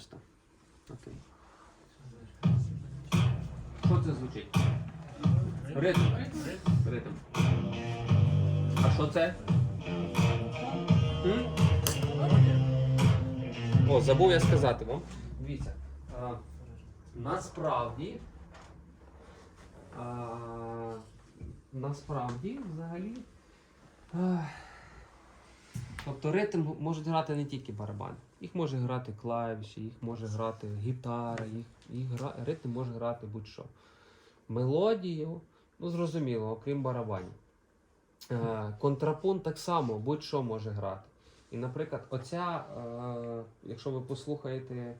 просто. Окей. Що це звучить? Ритм. Ритм. А що це? О, забув я сказати вам. Дивіться. А, насправді. А, насправді, взагалі. ах, Тобто ритм можуть грати не тільки барабан. Їх може грати клавіші, їх може грати гітара, їх, їх гра, ритм може грати будь-що. Мелодію, ну зрозуміло, окрім барабанів. Е, контрапункт так само будь-що може грати. І, наприклад, оця, е, якщо ви послухаєте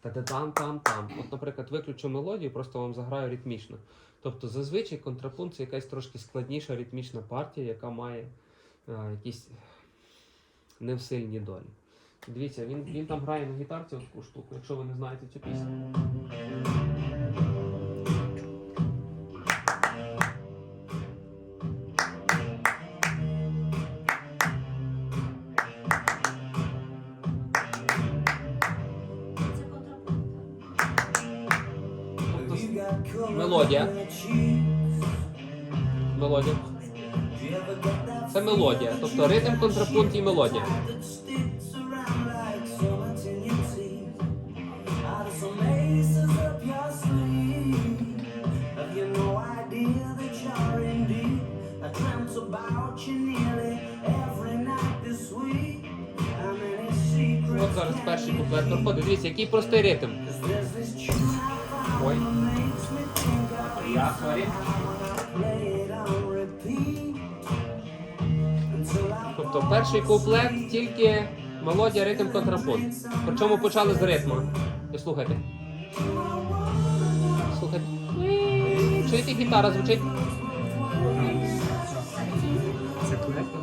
там там там от, наприклад, виключу мелодію, просто вам заграю ритмічно. Тобто зазвичай контрапункт це якась трошки складніша ритмічна партія, яка має е, якісь невсильні долі. Дивіться, він, він там грає на гітарці таку штуку, якщо ви не знаєте цю пісню. Мелодія. Мелодія. Це мелодія. Тобто ритм, контрапункт і мелодія. От зараз перший куплет проходить. Дивіться, який простий ритм. Ой. Я. Тобто перший куплет тільки мелодія, ритм, контрапункт. Причому почали з ритму. Ви слухайте. Слухайте. Чуєте, гітара звучить?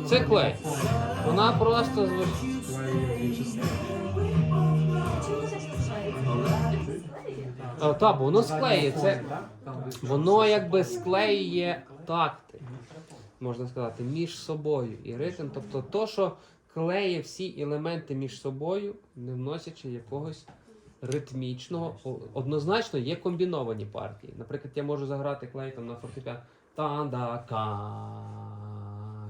Це клей? Вона просто звучить. Склеїться? Та, бо воно склеює. Це, воно якби склеює такти, можна сказати, між собою і ритм. Тобто то, що клеє всі елементи між собою, не вносячи якогось ритмічного. Однозначно є комбіновані партії. Наприклад, я можу заграти клей там на фортепіано та-да ка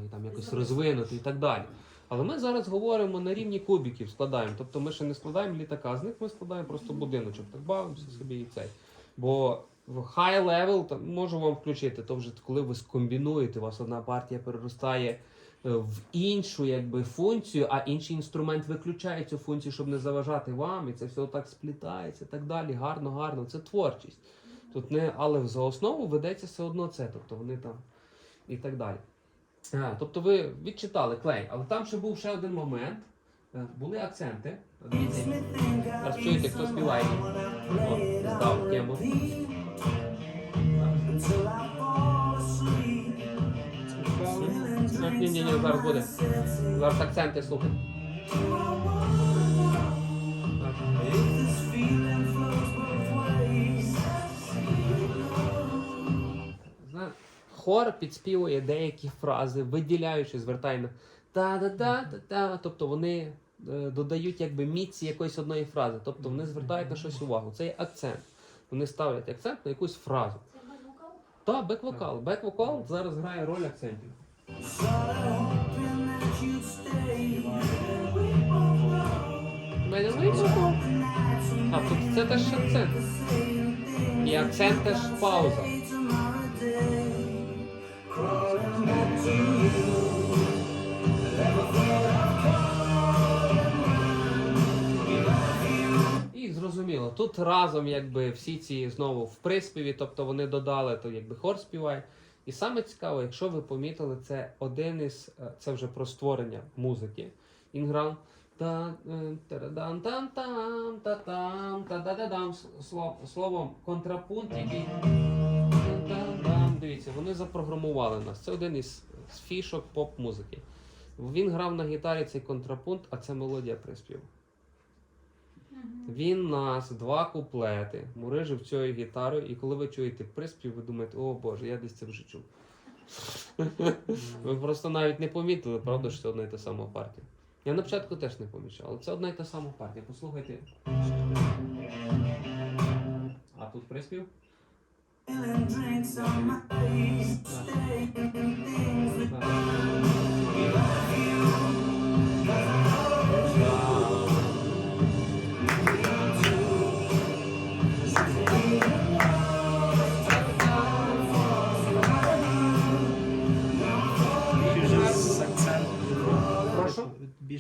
і там якось розвинути і так далі. Але ми зараз говоримо на рівні кубиків, складаємо. Тобто ми ще не складаємо літака, з них ми складаємо просто будиночок. Так бавимося собі і цей. Бо в high level там, можу вам включити, то вже коли ви скомбінуєте, у вас одна партія переростає е, в іншу якби, функцію, а інший інструмент виключає цю функцію, щоб не заважати вам, і це все так сплітається і так далі. Гарно, гарно. Це творчість. Тут не, але за основу ведеться все одно це, тобто вони там і так далі. А, тобто ви відчитали клей, але там ще був ще один момент. Е, Були акценти. Дивіться, Зараз чуєте, хто співає. О, здав тему. Ні, ні, ні, зараз буде. Зараз акценти слухайте. Зна- Хор підспівує деякі фрази, виділяючи, звертає на та-да-да-та-та. Тобто вони е, додають якби міці якоїсь одної фрази. Тобто вони звертають на щось увагу. Це є акцент. Вони ставлять акцент на якусь фразу. Та, бек-вокал. Бек-вокал зараз грає роль акцентів. Мене вийшло. А, тут це теж акцент. І акцент теж пауза. Зрозуміло, тут разом якби всі ці знову в приспіві, тобто вони додали, то якби хор співає. І саме цікаво, якщо ви помітили, це один із е, це вже про створення музики. Е, да дам словом контрапункт, який. Дивіться, вони запрограмували нас. Це один із фішок поп-музики. Він грав на гітарі цей контрапункт, а це мелодія приспіву. Він нас два куплети мурижив цією гітарою, і коли ви чуєте приспів, ви думаєте, о Боже, я десь це вже чув. Ви просто навіть не помітили, правда, що це одна і та сама партія. Я на початку теж не помічав, але це одна й та сама партія. Послухайте. А тут приспів? Більше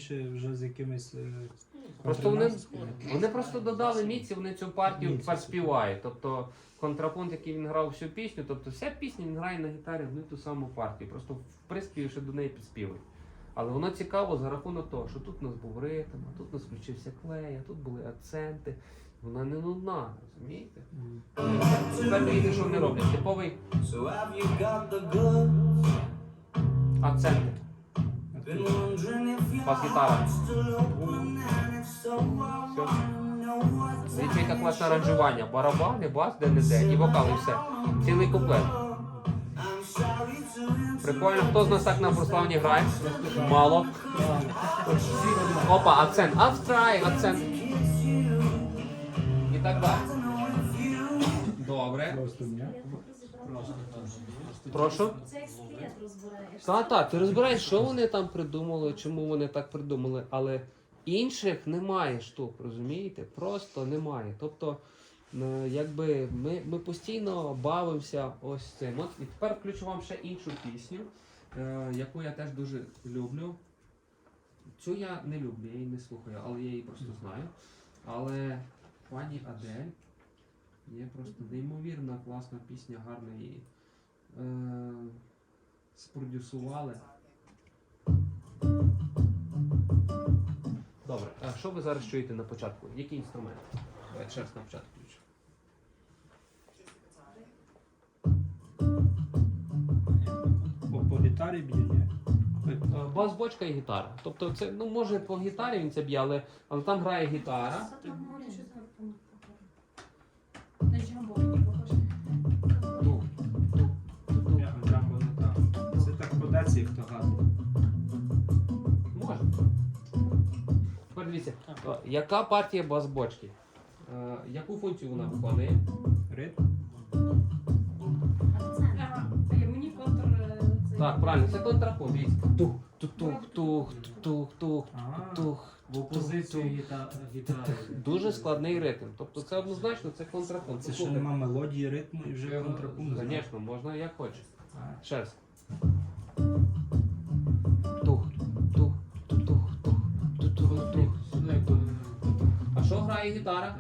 Більше вже з якимись. е, Просто вони, вони просто додали міці, вони цю партію Міці. Тобто контрапункт, який він грав всю пісню, тобто вся пісня він грає на гітарі одну й ту саму партію. Просто в приспіві ще до неї підспівують. Але воно цікаво за рахунок того, що тут у нас був ритм, а тут у нас включився клей, а тут були акценти. Вона не нудна, розумієте? Мгм. Тепер дивіться, що вони роблять. Типовий So have you got the goods? акценти. Посвітала. Все. як класне аранжування. Барабани, бас, де, і вокал, і все. Цілий куплет. Прикольно, хто з нас так на прославні грає? Мало. Опа, акцент. Австрай, акцент. І так далі. Добре. Просто ні. Просто Прошу. Це як скелет розбираєш. Та, так, ти розбираєш, що вони там придумали, чому вони так придумали, але інших немає штук, розумієте? Просто немає. Тобто, е, якби ми, ми постійно бавимося ось цим. От і тепер включу вам ще іншу пісню, е, яку я теж дуже люблю. Цю я не люблю, я її не слухаю, але я її просто знаю. Але пані Адель є просто неймовірна класна пісня, гарна її. Е, спродюсували. Добре, а що ви зараз чуєте на початку? Який інструмент? Давайте ще раз на початку включу. По, по гітарі б'є. Е, Бас, бочка і гітара. Тобто це, ну може по гітарі він це б'є, але, але там грає гітара. Дивіться, е, яка партія бас-бочки? Е, Яку функцію вона виконує? Ритм. Я мені контр е. Так, правильно, це контрапункт. Дивіться. Тух, тух, тух, тух, тух, тух, тух. В опозицію гітари. Дуже складний ритм. Тобто це однозначно це контрапункт. Це ще Послухайте. нема мелодії, ритму і вже контрапункт. Звісно, можна як хочеш. А, Ще раз. їх гітара.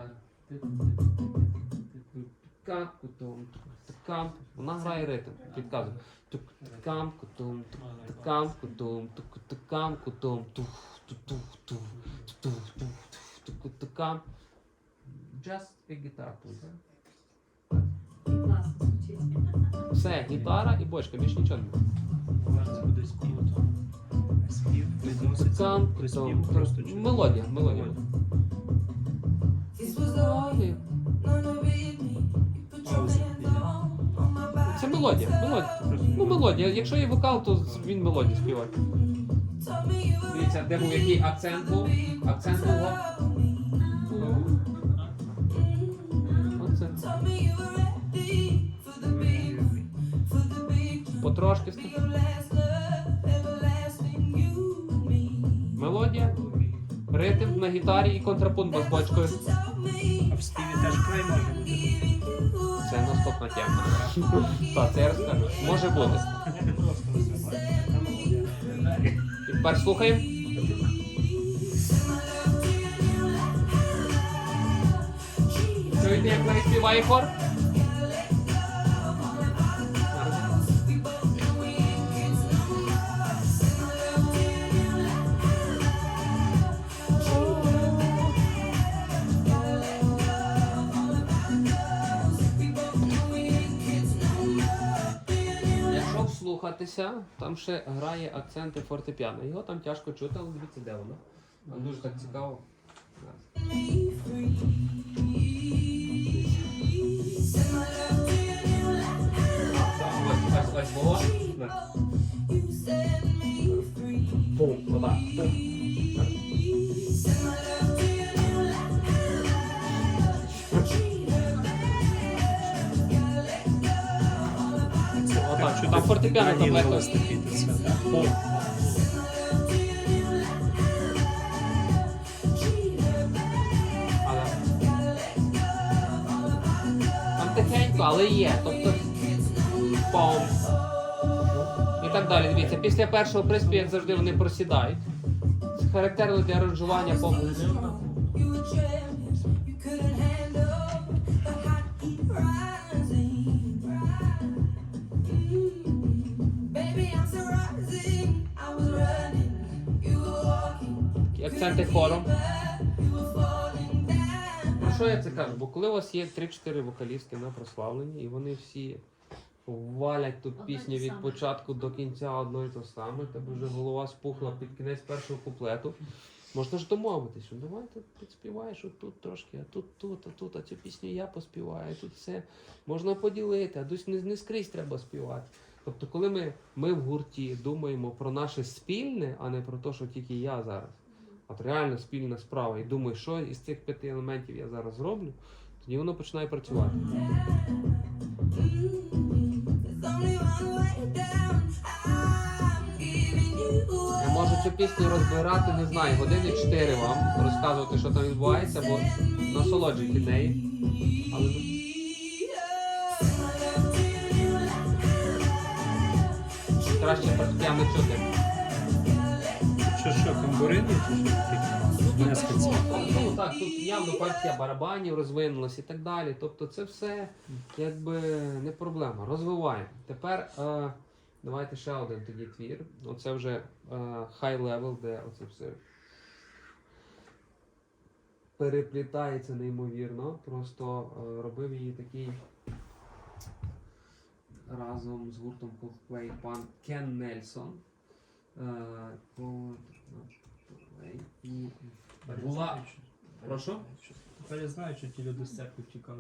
Така, кутум, тукам. Грає ритм. Підказує. Тук, тукам, кутум, тук, Все, гітара і бочка, більш нічого не Спів. Мелодія, мелодія. Це мелодія, мелодія. Ну, мелодія. Якщо є вокал, то він мелодію співає. Дивіться, де був який акцент був. Акцент був. Потрошки Мелодія. Ритм на гітарі і контрапункт з бочкою. А в співі теж край може бути. Це наступна тема. Так, це я розкажу. Може бути. І тепер слухаємо. Чуєте, як навіть співає хор? Якщо вслухатися, там ще грає акценти фортепіано. Його там тяжко чути, але дивіться, де воно. Там дуже так цікаво. Ось, ось, було. То це, так? Але... Там тихенько, але є. Тобто. Пом. І так далі. Дивіться, після першого приспіву, як завжди, вони просідають. Це характерно для аранжування по You акценти хором. Про що я це кажу? Бо коли у вас є 3-4 вокалістки на прославленні, і вони всі валять тут пісню від початку до кінця одно і те саме, тебе вже голова спухла під кінець першого куплету. Можна ж домовитись, що давай ти підспіваєш отут трошки, а тут, тут, а тут, а цю пісню я поспіваю, тут все можна поділити, а десь не, не скрізь треба співати. Тобто, коли ми, ми в гурті думаємо про наше спільне, а не про те, що тільки я зараз. От реально спільна справа. І думаю, що із цих п'яти елементів я зараз зроблю, тоді воно починає працювати. Я можу цю пісню розбирати, не знаю, години 4 вам, розказувати, що там відбувається, бо насолоджуйте неї. Але краще фортепіано чути. Що, що, тамбурини. Ну так, тут явно партія барабанів розвинулась і так далі. Тобто це все якби не проблема. Розвиваємо. Тепер е, давайте ще один тоді твір. Оце вже е, high level, де оце все переплітається неймовірно. Просто е, робив її такий разом з гуртом Coldplay пан Кен Нельсон. Е, була. Прошу? Тепер я знаю, що ті люди з церкви втікали.